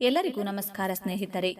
ಎಲ್ಲರಿಗೂ ನಮಸ್ಕಾರ ಸ್ನೇಹಿತರೆ.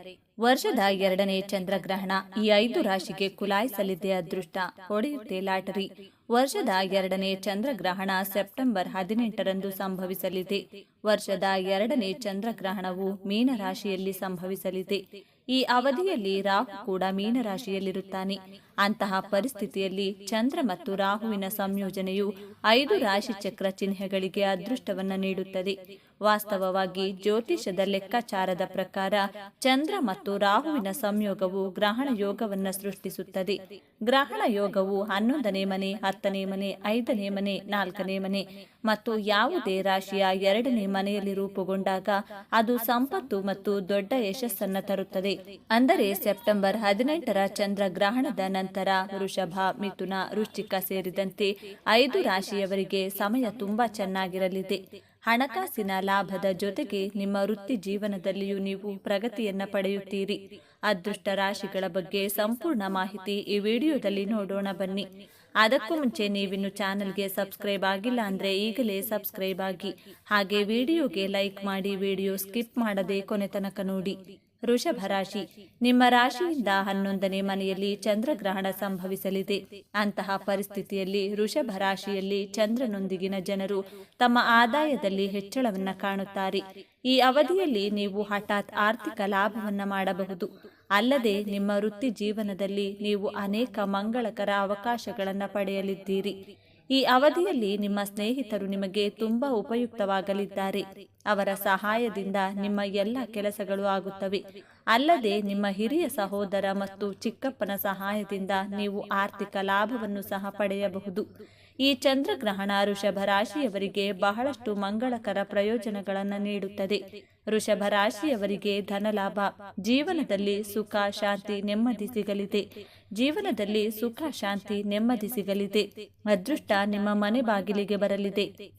ವರ್ಷದ ಎರಡನೇ ಚಂದ್ರಗ್ರಹಣ ಈ ಐದು ರಾಶಿಗೆ ಕುಲಾಯಿಸಲಿದೆ ಅದೃಷ್ಟ. ಹೊಡೆಯುತ್ತೆ ಲಾಟರಿ. ವರ್ಷದ ಎರಡನೇ ಚಂದ್ರಗ್ರಹಣ ಸೆಪ್ಟೆಂಬರ್ ಹದಿನೆಂಟರಂದು ಸಂಭವಿಸಲಿದೆ. ವರ್ಷದ ಎರಡನೇ ಚಂದ್ರಗ್ರಹಣವು ಮೀನರಾಶಿಯಲ್ಲಿ ಸಂಭವಿಸಲಿದೆ. ಈ ಅವಧಿಯಲ್ಲಿ ರಾಹು ಕೂಡ ಮೀನರಾಶಿಯಲ್ಲಿರುತ್ತಾನೆ ಅಂತಹ ಪರಿಸ್ಥಿತಿಯಲ್ಲಿ ಚಂದ್ರ ಮತ್ತು ರಾಹುವಿನ ಸಂಯೋಜನೆಯು ಐದು ರಾಶಿ ಚಕ್ರ ಚಿಹ್ನೆಗಳಿಗೆ ಅದೃಷ್ಟವನ್ನು ನೀಡುತ್ತದೆ. ವಾಸ್ತವವಾಗಿ ಜ್ಯೋತಿಷದ ಲೆಕ್ಕಾಚಾರದ ಪ್ರಕಾರ ಚಂದ್ರ ಮತ್ತು ರಾಹುವಿನ ಸಂಯೋಗವು ಗ್ರಹಣ ಯೋಗವನ್ನು ಸೃಷ್ಟಿಸುತ್ತದೆ. ಗ್ರಹಣ ಯೋಗವು ಹನ್ನೊಂದನೇ ಮನೆ, ಹತ್ತನೇ ಮನೆ, ಐದನೇ ಮನೆ, ನಾಲ್ಕನೇ ಮನೆ ಮತ್ತು ಯಾವುದೇ ರಾಶಿಯ ಎರಡನೇ ಮನೆಯಲ್ಲಿ ರೂಪುಗೊಂಡಾಗ ಅದು ಸಂಪತ್ತು ಮತ್ತು ದೊಡ್ಡ ಯಶಸ್ಸನ್ನು ತರುತ್ತದೆ. ಅಂದರೆ ಸೆಪ್ಟೆಂಬರ್ ಹದಿನೆಂಟರ ಚಂದ್ರ ಗ್ರಹಣದ ನಂತರ ವೃಷಭ, ಮಿಥುನ, ವೃಶ್ಚಿಕ ಸೇರಿದಂತೆ ಐದು ರಾಶಿಯವರಿಗೆ ಸಮಯ ತುಂಬಾ ಚೆನ್ನಾಗಿರಲಿದೆ. ಹಣಕಾಸಿನ ಲಾಭದ ಜೊತೆಗೆ ನಿಮ್ಮ ವೃತ್ತಿ ಜೀವನದಲ್ಲಿಯೂ ನೀವು ಪ್ರಗತಿಯನ್ನ ಪಡೆಯುತ್ತೀರಿ. ಅದೃಷ್ಟ ರಾಶಿಗಳ ಬಗ್ಗೆ ಸಂಪೂರ್ಣ ಮಾಹಿತಿ ಈ ವಿಡಿಯೋದಲ್ಲಿ ನೋಡೋಣ ಬನ್ನಿ. ಅದಕ್ಕೂ ಮುಂಚೆ ನೀವಿನ್ನು ಚಾನೆಲ್ಗೆ ಸಬ್ಸ್ಕ್ರೈಬ್ ಆಗಿಲ್ಲ ಅಂದ್ರೆ ಈಗಲೇ ಸಬ್ಸ್ಕ್ರೈಬ್ ಆಗಿ. ಹಾಗೆ ವಿಡಿಯೋಗೆ ಲೈಕ್ ಮಾಡಿ ವಿಡಿಯೋ ಸ್ಕಿಪ್ ಮಾಡದೆ ಕೊನೆ ತನಕ ನೋಡಿ. ವೃಷಭ ರಾಶಿ ನಿಮ್ಮ ರಾಶಿಯಿಂದ ಹನ್ನೊಂದನೇ ಮನೆಯಲ್ಲಿ ಚಂದ್ರಗ್ರಹಣ ಸಂಭವಿಸಲಿದೆ. ಅಂತಹ ಪರಿಸ್ಥಿತಿಯಲ್ಲಿ ವೃಷಭ ರಾಶಿಯಲ್ಲಿ ಚಂದ್ರನೊಂದಿಗಿನ ಜನರು ತಮ್ಮ ಆದಾಯದಲ್ಲಿ ಹೆಚ್ಚಳವನ್ನು ಕಾಣುತ್ತಾರೆ. ಈ ಅವಧಿಯಲ್ಲಿ ನೀವು ಹಠಾತ್ ಆರ್ಥಿಕ ಲಾಭವನ್ನು ಮಾಡಬಹುದು. ಅಲ್ಲದೆ ನಿಮ್ಮ ವೃತ್ತಿ ಜೀವನದಲ್ಲಿ ನೀವು ಅನೇಕ ಮಂಗಳಕರ ಅವಕಾಶಗಳನ್ನು ಪಡೆಯಲಿದ್ದೀರಿ. ಈ ಅವಧಿಯಲ್ಲಿ ನಿಮ್ಮ ಸ್ನೇಹಿತರು ನಿಮಗೆ ತುಂಬಾ ಉಪಯುಕ್ತವಾಗಲಿದ್ದಾರೆ. ಅವರ ಸಹಾಯದಿಂದ ನಿಮ್ಮ ಎಲ್ಲ ಕೆಲಸಗಳು ಆಗುತ್ತವೆ. ಅಲ್ಲದೆ ನಿಮ್ಮ ಹಿರಿಯ ಸಹೋದರ ಮತ್ತು ಚಿಕ್ಕಪ್ಪನ ಸಹಾಯದಿಂದ ನೀವು ಆರ್ಥಿಕ ಲಾಭವನ್ನು ಸಹ ಪಡೆಯಬಹುದು. ಈ ಚಂದ್ರಗ್ರಹಣ ವೃಷಭ ರಾಶಿಯವರಿಗೆ ಬಹಳಷ್ಟು ಮಂಗಳಕರ ಪ್ರಯೋಜನಗಳನ್ನು ನೀಡುತ್ತದೆ. ವೃಷಭ ರಾಶಿಯವರಿಗೆ ಧನಲಾಭ. ಜೀವನದಲ್ಲಿ ಸುಖ, ಶಾಂತಿ, ನೆಮ್ಮದಿ ಸಿಗಲಿದೆ. ಜೀವನದಲ್ಲಿ ಸುಖ, ಶಾಂತಿ, ನೆಮ್ಮದಿ ಸಿಗಲಿದೆ. ಅದೃಷ್ಟ ನಿಮ್ಮ ಮನೆ ಬಾಗಿಲಿಗೆ ಬರಲಿದೆ.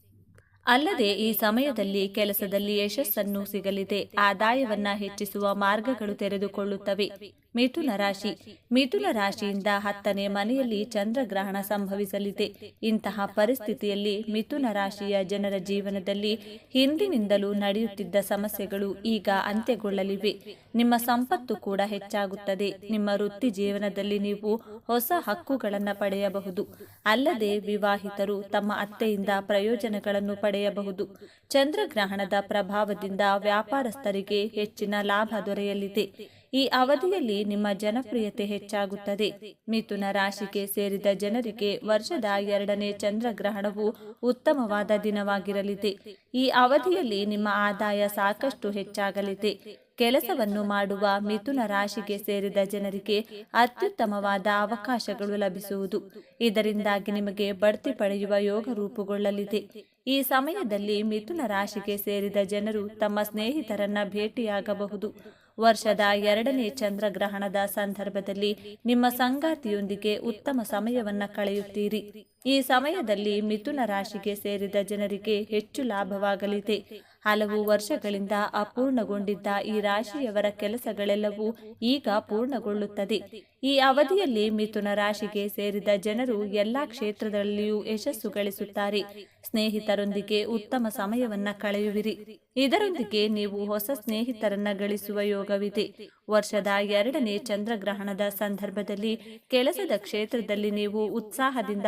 ಅಲ್ಲದೆ ಈ ಸಮಯದಲ್ಲಿ ಕೆಲಸದಲ್ಲಿ ಯಶಸ್ಸನ್ನು ಸಿಗಲಿದೆ. ಆದಾಯವನ್ನ ಹೆಚ್ಚಿಸುವ ಮಾರ್ಗಗಳು ತೆರೆದುಕೊಳ್ಳುತ್ತವೆ. ಮಿಥುನ ರಾಶಿ. ಮಿಥುನ ರಾಶಿಯಿಂದ ಹತ್ತನೇ ಮನೆಯಲ್ಲಿ ಚಂದ್ರಗ್ರಹಣ ಸಂಭವಿಸಲಿದೆ. ಇಂತಹ ಪರಿಸ್ಥಿತಿಯಲ್ಲಿ ಮಿಥುನ ರಾಶಿಯ ಜನರ ಜೀವನದಲ್ಲಿ ಹಿಂದಿನಿಂದಲೂ ನಡೆಯುತ್ತಿದ್ದ ಸಮಸ್ಯೆಗಳು ಈಗ ಅಂತ್ಯಗೊಳ್ಳಲಿವೆ. ನಿಮ್ಮ ಸಂಪತ್ತು ಕೂಡ ಹೆಚ್ಚಾಗುತ್ತದೆ. ನಿಮ್ಮ ವೃತ್ತಿ ಜೀವನದಲ್ಲಿ ನೀವು ಹೊಸ ಹಕ್ಕುಗಳನ್ನು ಪಡೆಯಬಹುದು. ಅಲ್ಲದೆ ವಿವಾಹಿತರು ತಮ್ಮ ಅತ್ತೆಯಿಂದ ಪ್ರಯೋಜನಗಳನ್ನು ಪಡೆಯಬಹುದು. ಚಂದ್ರಗ್ರಹಣದ ಪ್ರಭಾವದಿಂದ ವ್ಯಾಪಾರಸ್ಥರಿಗೆ ಹೆಚ್ಚಿನ ಲಾಭ ದೊರೆಯಲಿದೆ. ಈ ಅವಧಿಯಲ್ಲಿ ನಿಮ್ಮ ಜನಪ್ರಿಯತೆ ಹೆಚ್ಚಾಗುತ್ತದೆ. ಮಿಥುನ ರಾಶಿಗೆ ಸೇರಿದ ಜನರಿಗೆ ವರ್ಷದ ಎರಡನೇ ಚಂದ್ರಗ್ರಹಣವು ಉತ್ತಮವಾದ ದಿನವಾಗಿರಲಿದೆ. ಈ ಅವಧಿಯಲ್ಲಿ ನಿಮ್ಮ ಆದಾಯ ಸಾಕಷ್ಟು ಹೆಚ್ಚಾಗಲಿದೆ. ಕೆಲಸವನ್ನು ಮಾಡುವ ಮಿಥುನ ರಾಶಿಗೆ ಸೇರಿದ ಜನರಿಗೆ ಅತ್ಯುತ್ತಮವಾದ ಅವಕಾಶಗಳು ಲಭಿಸುವುದು. ಇದರಿಂದಾಗಿ ನಿಮಗೆ ಬಡ್ತಿ ಪಡೆಯುವ ಯೋಗ ರೂಪುಗೊಳ್ಳಲಿದೆ. ಈ ಸಮಯದಲ್ಲಿ ಮಿಥುನ ರಾಶಿಗೆ ಸೇರಿದ ಜನರು ತಮ್ಮ ಸ್ನೇಹಿತರನ್ನ ಭೇಟಿಯಾಗಬಹುದು. ವರ್ಷದ ಎರಡನೇ ಚಂದ್ರಗ್ರಹಣದ ಸಂದರ್ಭದಲ್ಲಿ ನಿಮ್ಮ ಸಂಗಾತಿಯೊಂದಿಗೆ ಉತ್ತಮ ಸಮಯವನ್ನು ಕಳೆಯುತ್ತೀರಿ. ಈ ಸಮಯದಲ್ಲಿ ಮಿಥುನ ರಾಶಿಗೆ ಸೇರಿದ ಜನರಿಗೆ ಹೆಚ್ಚು ಲಾಭವಾಗಲಿದೆ. ಹಲವು ವರ್ಷಗಳಿಂದ ಅಪೂರ್ಣಗೊಂಡಿದ್ದ ಈ ರಾಶಿಯವರ ಕೆಲಸಗಳೆಲ್ಲವೂ ಈಗ ಪೂರ್ಣಗೊಳ್ಳುತ್ತದೆ. ಈ ಅವಧಿಯಲ್ಲಿ ಮಿಥುನ ರಾಶಿಗೆ ಸೇರಿದ ಜನರು ಎಲ್ಲಾ ಕ್ಷೇತ್ರದಲ್ಲಿಯೂ ಯಶಸ್ಸು ಗಳಿಸುತ್ತಾರೆ. ಸ್ನೇಹಿತರೊಂದಿಗೆ ಉತ್ತಮ ಸಮಯವನ್ನ ಕಳೆಯುವಿರಿ. ಇದರೊಂದಿಗೆ ನೀವು ಹೊಸ ಸ್ನೇಹಿತರನ್ನ ಗಳಿಸುವ ಯೋಗವಿದೆ. ವರ್ಷದ ಎರಡನೇ ಚಂದ್ರಗ್ರಹಣದ ಸಂದರ್ಭದಲ್ಲಿ ಕೆಲಸದ ಕ್ಷೇತ್ರದಲ್ಲಿ ನೀವು ಉತ್ಸಾಹದಿಂದ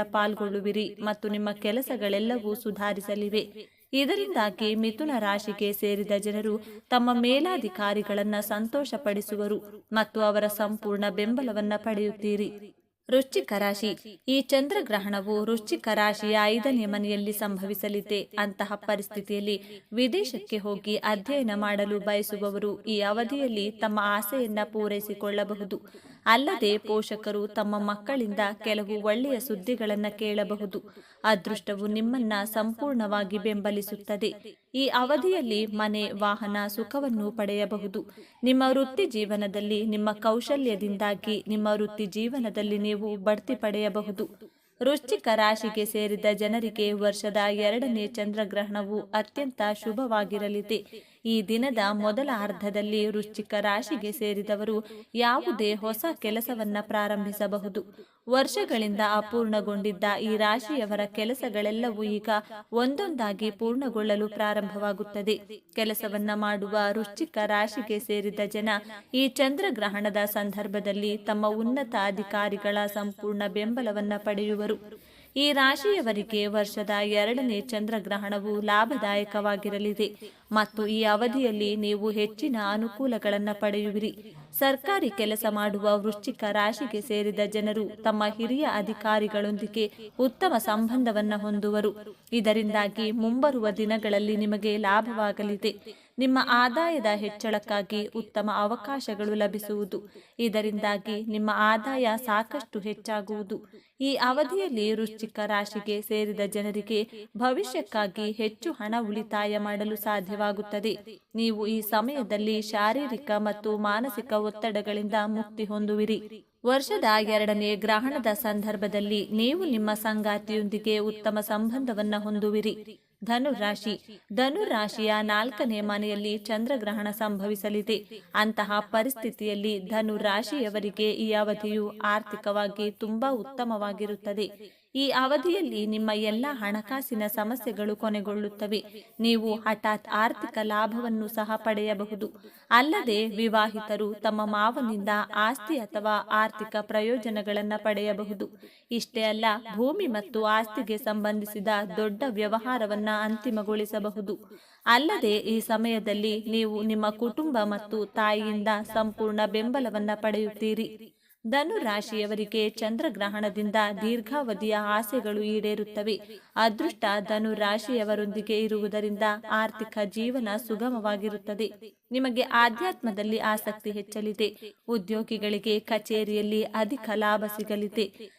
ಪಾಲ್ಗೊಳ್ಳುವಿರಿ ಮತ್ತು ನಿಮ್ಮ ಕೆಲಸಗಳೆಲ್ಲವೂ ಸುಧಾರಿಸಲಿವೆ. ಇದರಿಂದಾಗಿ ಮಿಥುನ ರಾಶಿಗೆ ಸೇರಿದ ಜನರು ತಮ್ಮ ಮೇಲಾಧಿಕಾರಿಗಳನ್ನ ಸಂತೋಷಪಡಿಸುವರು ಮತ್ತು ಅವರ ಸಂಪೂರ್ಣ ಬೆಂಬಲವನ್ನ ಪಡೆಯುತ್ತೀರಿ. ವೃಶ್ಚಿಕ ರಾಶಿ, ಈ ಚಂದ್ರಗ್ರಹಣವು ವೃಶ್ಚಿಕ ರಾಶಿಯ ಐದನೇ ಮನೆಯಲ್ಲಿ ಸಂಭವಿಸಲಿದೆ. ಅಂತಹ ಪರಿಸ್ಥಿತಿಯಲ್ಲಿ ವಿದೇಶಕ್ಕೆ ಹೋಗಿ ಅಧ್ಯಯನ ಮಾಡಲು ಬಯಸುವವರು ಈ ಅವಧಿಯಲ್ಲಿ ತಮ್ಮ ಆಸೆಯನ್ನ ಪೂರೈಸಿಕೊಳ್ಳಬಹುದು. ಅಲ್ಲದೆ ಪೋಷಕರು ತಮ್ಮ ಮಕ್ಕಳಿಂದ ಕೆಲವು ಒಳ್ಳೆಯ ಸುದ್ದಿಗಳನ್ನು ಕೇಳಬಹುದು. ಅದೃಷ್ಟವು ನಿಮ್ಮನ್ನ ಸಂಪೂರ್ಣವಾಗಿ ಬೆಂಬಲಿಸುತ್ತದೆ. ಈ ಅವಧಿಯಲ್ಲಿ ಮನೆ, ವಾಹನ ಸುಖವನ್ನು ಪಡೆಯಬಹುದು. ನಿಮ್ಮ ವೃತ್ತಿ ಜೀವನದಲ್ಲಿ, ನಿಮ್ಮ ಕೌಶಲ್ಯದಿಂದಾಗಿ ನಿಮ್ಮ ವೃತ್ತಿ ಜೀವನದಲ್ಲಿ ನೀವು ಬಡ್ತಿ ಪಡೆಯಬಹುದು. ವೃಶ್ಚಿಕ ರಾಶಿಗೆ ಸೇರಿದ ಜನರಿಗೆ ವರ್ಷದ ಎರಡನೇ ಚಂದ್ರಗ್ರಹಣವು ಅತ್ಯಂತ ಶುಭವಾಗಿರಲಿದೆ. ಈ ದಿನದ ಮೊದಲ ಅರ್ಧದಲ್ಲಿ ವೃಶ್ಚಿಕ ರಾಶಿಗೆ ಸೇರಿದವರು ಯಾವುದೇ ಹೊಸ ಕೆಲಸವನ್ನ ಪ್ರಾರಂಭಿಸಬಹುದು. ವರ್ಷಗಳಿಂದ ಅಪೂರ್ಣಗೊಂಡಿದ್ದ ಈ ರಾಶಿಯವರ ಕೆಲಸಗಳೆಲ್ಲವೂ ಈಗ ಒಂದೊಂದಾಗಿ ಪೂರ್ಣಗೊಳ್ಳಲು ಪ್ರಾರಂಭವಾಗುತ್ತದೆ. ಕೆಲಸವನ್ನ ಮಾಡುವ ವೃಶ್ಚಿಕ ರಾಶಿಗೆ ಸೇರಿದ ಜನ ಈ ಚಂದ್ರಗ್ರಹಣದ ಸಂದರ್ಭದಲ್ಲಿ ತಮ್ಮ ಉನ್ನತ ಅಧಿಕಾರಿಗಳ ಸಂಪೂರ್ಣ ಬೆಂಬಲವನ್ನ ಪಡೆಯುವರು. ಈ ರಾಶಿಯವರಿಗೆ ವರ್ಷದ ಎರಡನೇ ಚಂದ್ರಗ್ರಹಣವು ಲಾಭದಾಯಕವಾಗಿರಲಿದೆ. ಮತ್ತು ಈ ಅವಧಿಯಲ್ಲಿ ನೀವು ಹೆಚ್ಚಿನ ಅನುಕೂಲಗಳನ್ನು ಪಡೆಯುವಿರಿ. ಸರ್ಕಾರಿ ಕೆಲಸ ಮಾಡುವ ವೃಶ್ಚಿಕ ರಾಶಿಗೆ ಸೇರಿದ ಜನರು ತಮ್ಮ ಹಿರಿಯ ಅಧಿಕಾರಿಗಳೊಂದಿಗೆ ಉತ್ತಮ ಸಂಬಂಧವನ್ನು ಹೊಂದುವರು. ಇದರಿಂದಾಗಿ ಮುಂಬರುವ ದಿನಗಳಲ್ಲಿ ನಿಮಗೆ ಲಾಭವಾಗಲಿದೆ. ನಿಮ್ಮ ಆದಾಯದ ಹೆಚ್ಚಳಕ್ಕಾಗಿ ಉತ್ತಮ ಅವಕಾಶಗಳು ಲಭಿಸುವುದು. ಇದರಿಂದಾಗಿ ನಿಮ್ಮ ಆದಾಯ ಸಾಕಷ್ಟು ಹೆಚ್ಚಾಗುವುದು. ಈ ಅವಧಿಯಲ್ಲಿ ವೃಶ್ಚಿಕ ರಾಶಿಗೆ ಸೇರಿದ ಜನರಿಗೆ ಭವಿಷ್ಯಕ್ಕಾಗಿ ಹೆಚ್ಚು ಹಣ ಉಳಿತಾಯ ಮಾಡಲು ಸಾಧ್ಯವಾಗುತ್ತದೆ. ನೀವು ಈ ಸಮಯದಲ್ಲಿ ಶಾರೀರಿಕ ಮತ್ತು ಮಾನಸಿಕ ಒತ್ತಡಗಳಿಂದ ಮುಕ್ತಿ ಹೊಂದುವಿರಿ. ವರ್ಷದ ಎರಡನೇ ಗ್ರಹಣದ ಸಂದರ್ಭದಲ್ಲಿ ನೀವು ನಿಮ್ಮ ಸಂಗಾತಿಯೊಂದಿಗೆ ಉತ್ತಮ ಸಂಬಂಧವನ್ನು ಹೊಂದುವಿರಿ. ಧನುರಾಶಿ. ಧನುರಾಶಿಯ ನಾಲ್ಕನೇ ಮನೆಯಲ್ಲಿ ಚಂದ್ರಗ್ರಹಣ ಸಂಭವಿಸಲಿದೆ. ಅಂತಹ ಪರಿಸ್ಥಿತಿಯಲ್ಲಿ ಧನು ರಾಶಿಯವರಿಗೆ ಈ ಅವಧಿಯು ಆರ್ಥಿಕವಾಗಿ ತುಂಬಾ ಉತ್ತಮವಾಗಿರುತ್ತದೆ. ಈ ಅವಧಿಯಲ್ಲಿ ನಿಮ್ಮ ಎಲ್ಲ ಹಣಕಾಸಿನ ಸಮಸ್ಯೆಗಳು ಕೊನೆಗೊಳ್ಳುತ್ತವೆ. ನೀವು ಹಠಾತ್ ಆರ್ಥಿಕ ಲಾಭವನ್ನು ಸಹ ಪಡೆಯಬಹುದು. ಅಲ್ಲದೆ ವಿವಾಹಿತರು ತಮ್ಮ ಮಾವನಿಂದ ಆಸ್ತಿ ಅಥವಾ ಆರ್ಥಿಕ ಪ್ರಯೋಜನಗಳನ್ನು ಪಡೆಯಬಹುದು. ಇಷ್ಟೇ ಅಲ್ಲ, ಭೂಮಿ ಮತ್ತು ಆಸ್ತಿಗೆ ಸಂಬಂಧಿಸಿದ ದೊಡ್ಡ ವ್ಯವಹಾರವನ್ನು ಅಂತಿಮಗೊಳಿಸಬಹುದು. ಅಲ್ಲದೆ ಈ ಸಮಯದಲ್ಲಿ ನೀವು ನಿಮ್ಮ ಕುಟುಂಬ ಮತ್ತು ತಾಯಿಯಿಂದ ಸಂಪೂರ್ಣ ಬೆಂಬಲವನ್ನು ಪಡೆಯುತ್ತೀರಿ. ಧನು ರಾಶಿಯವರಿಗೆ ಚಂದ್ರಗ್ರಹಣದಿಂದ ದೀರ್ಘಾವಧಿಯ ಆಸೆಗಳು ಈಡೇರುತ್ತವೆ. ಅದೃಷ್ಟ ಧನು ರಾಶಿಯವರೊಂದಿಗೆ ಇರುವುದರಿಂದ ಆರ್ಥಿಕ ಜೀವನ ಸುಗಮವಾಗಿರುತ್ತದೆ. ನಿಮಗೆ ಆಧ್ಯಾತ್ಮದಲ್ಲಿ ಆಸಕ್ತಿ ಹೆಚ್ಚಲಿದೆ. ಉದ್ಯೋಗಿಗಳಿಗೆ ಕಚೇರಿಯಲ್ಲಿ ಅಧಿಕ ಲಾಭ ಸಿಗಲಿದೆ.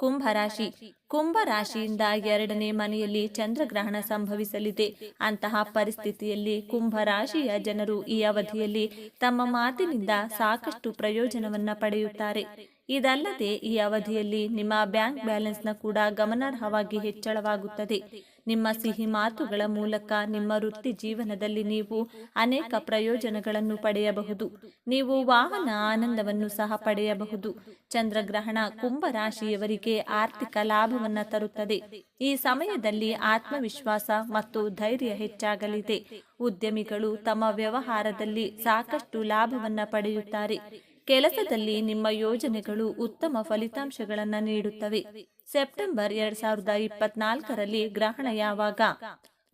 ಕುಂಭರಾಶಿ. ಕುಂಭರಾಶಿಯಿಂದ ಎರಡನೇ ಮನೆಯಲ್ಲಿ ಚಂದ್ರಗ್ರಹಣ ಸಂಭವಿಸಲಿದೆ. ಅಂತಹ ಪರಿಸ್ಥಿತಿಯಲ್ಲಿ ಕುಂಭರಾಶಿಯ ಜನರು ಈ ಅವಧಿಯಲ್ಲಿ ತಮ್ಮ ಮಾತಿನಿಂದ ಸಾಕಷ್ಟು ಪ್ರಯೋಜನವನ್ನ ಪಡೆಯುತ್ತಾರೆ. ಇದಲ್ಲದೆ ಈ ಅವಧಿಯಲ್ಲಿ ನಿಮ್ಮ ಬ್ಯಾಂಕ್ ಬ್ಯಾಲೆನ್ಸ್ನ ಕೂಡ ಗಮನಾರ್ಹವಾಗಿ ಹೆಚ್ಚಳವಾಗುತ್ತದೆ. ನಿಮ್ಮ ಸಿಹಿ ಮಾತುಗಳ ಮೂಲಕ ನಿಮ್ಮ ವೃತ್ತಿ ಜೀವನದಲ್ಲಿ ನೀವು ಅನೇಕ ಪ್ರಯೋಜನಗಳನ್ನು ಪಡೆಯಬಹುದು. ನೀವು ವಾಹನ ಆನಂದವನ್ನು ಸಹ ಪಡೆಯಬಹುದು. ಚಂದ್ರಗ್ರಹಣ ಕುಂಭರಾಶಿಯವರಿಗೆ ಆರ್ಥಿಕ ಲಾಭವನ್ನು ತರುತ್ತದೆ. ಈ ಸಮಯದಲ್ಲಿ ಆತ್ಮವಿಶ್ವಾಸ ಮತ್ತು ಧೈರ್ಯ ಹೆಚ್ಚಾಗಲಿದೆ. ಉದ್ಯಮಿಗಳು ತಮ್ಮ ವ್ಯವಹಾರದಲ್ಲಿ ಸಾಕಷ್ಟು ಲಾಭವನ್ನು ಪಡೆಯುತ್ತಾರೆ. ಕೆಲಸದಲ್ಲಿ ನಿಮ್ಮ ಯೋಜನೆಗಳು ಉತ್ತಮ ಫಲಿತಾಂಶಗಳನ್ನು ನೀಡುತ್ತವೆ. ಸೆಪ್ಟೆಂಬರ್ ಎರಡ್ ಸಾವಿರದ ಇಪ್ಪತ್ನಾಲ್ಕರಲ್ಲಿ ಗ್ರಹಣ ಯಾವಾಗ?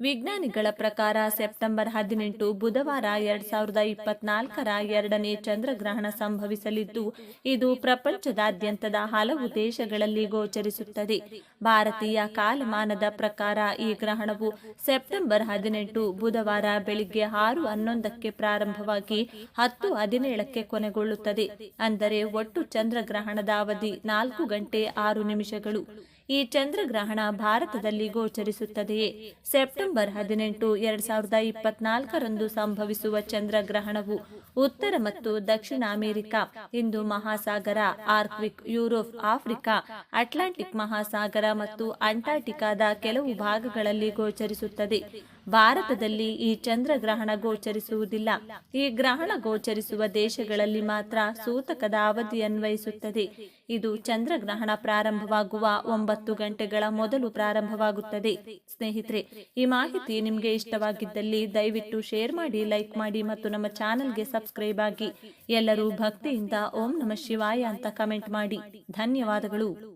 ವಿಜ್ಞಾನಿಗಳ ಪ್ರಕಾರ ಸೆಪ್ಟೆಂಬರ್ ಹದಿನೆಂಟು ಬುಧವಾರ ಎರಡ್ ಸಾವಿರದ ಇಪ್ಪತ್ನಾಲ್ಕರ ಎರಡನೇ ಚಂದ್ರಗ್ರಹಣ ಸಂಭವಿಸಲಿದ್ದು, ಇದು ಪ್ರಪಂಚದಾದ್ಯಂತದ ಹಲವು ದೇಶಗಳಲ್ಲಿ ಗೋಚರಿಸುತ್ತದೆ. ಭಾರತೀಯ ಕಾಲಮಾನದ ಪ್ರಕಾರ ಈ ಗ್ರಹಣವು ಸೆಪ್ಟೆಂಬರ್ ಹದಿನೆಂಟು ಬುಧವಾರ ಬೆಳಿಗ್ಗೆ ಆರು ಹನ್ನೊಂದಕ್ಕೆ ಪ್ರಾರಂಭವಾಗಿ ಹತ್ತು ಹದಿನೇಳಕ್ಕೆ ಕೊನೆಗೊಳ್ಳುತ್ತದೆ. ಅಂದರೆ ಒಟ್ಟು ಚಂದ್ರಗ್ರಹಣದ ಅವಧಿ ನಾಲ್ಕು ಗಂಟೆ ಆರು ನಿಮಿಷಗಳು. ಈ ಚಂದ್ರಗ್ರಹಣ ಭಾರತದಲ್ಲಿ ಗೋಚರಿಸುತ್ತದೆ. ಸೆಪ್ಟೆಂಬರ್ ಹದಿನೆಂಟು, ಎರಡ್ ಸಾವಿರದ ಇಪ್ಪತ್ನಾಲ್ಕರಂದು ಸಂಭವಿಸುವ ಚಂದ್ರಗ್ರಹಣವು ಉತ್ತರ ಮತ್ತು ದಕ್ಷಿಣ ಅಮೆರಿಕ, ಹಿಂದೂ ಮಹಾಸಾಗರ ಆರ್ಕ್ವಿಕ್ ಯುರೋಪ್, ಆಫ್ರಿಕಾ, ಅಟ್ಲಾಂಟಿಕ್ ಮಹಾಸಾಗರ ಮತ್ತು ಅಂಟಾರ್ಟಿಕಾದ ಕೆಲವು ಭಾಗಗಳಲ್ಲಿ ಗೋಚರಿಸುತ್ತದೆ. ಭಾರತದಲ್ಲಿ ಈ ಚಂದ್ರಗ್ರಹಣ ಗೋಚರಿಸುವುದಿಲ್ಲ. ಈ ಗ್ರಹಣ ಗೋಚರಿಸುವ ದೇಶಗಳಲ್ಲಿ ಮಾತ್ರ ಸೂತಕದ ಅವಧಿ ಅನ್ವಯಿಸುತ್ತದೆ. ಇದು ಚಂದ್ರಗ್ರಹಣ ಪ್ರಾರಂಭವಾಗುವ ಒಂಬತ್ತು ಗಂಟೆಗಳ ಮೊದಲು ಪ್ರಾರಂಭವಾಗುತ್ತದೆ. ಸ್ನೇಹಿತರೆ, ಈ ಮಾಹಿತಿ ನಿಮಗೆ ಇಷ್ಟವಾಗಿದ್ದಲ್ಲಿ ದಯವಿಟ್ಟು ಶೇರ್ ಮಾಡಿ, ಲೈಕ್ ಮಾಡಿ ಮತ್ತು ನಮ್ಮ ಚಾನೆಲ್ಗೆ ಸಬ್ಸ್ಕ್ರೈಬ್ ಆಗಿ. ಎಲ್ಲರೂ ಭಕ್ತಿಯಿಂದ ಓಂ ನಮ ಶಿವಾಯ ಅಂತ ಕಮೆಂಟ್ ಮಾಡಿ. ಧನ್ಯವಾದಗಳು.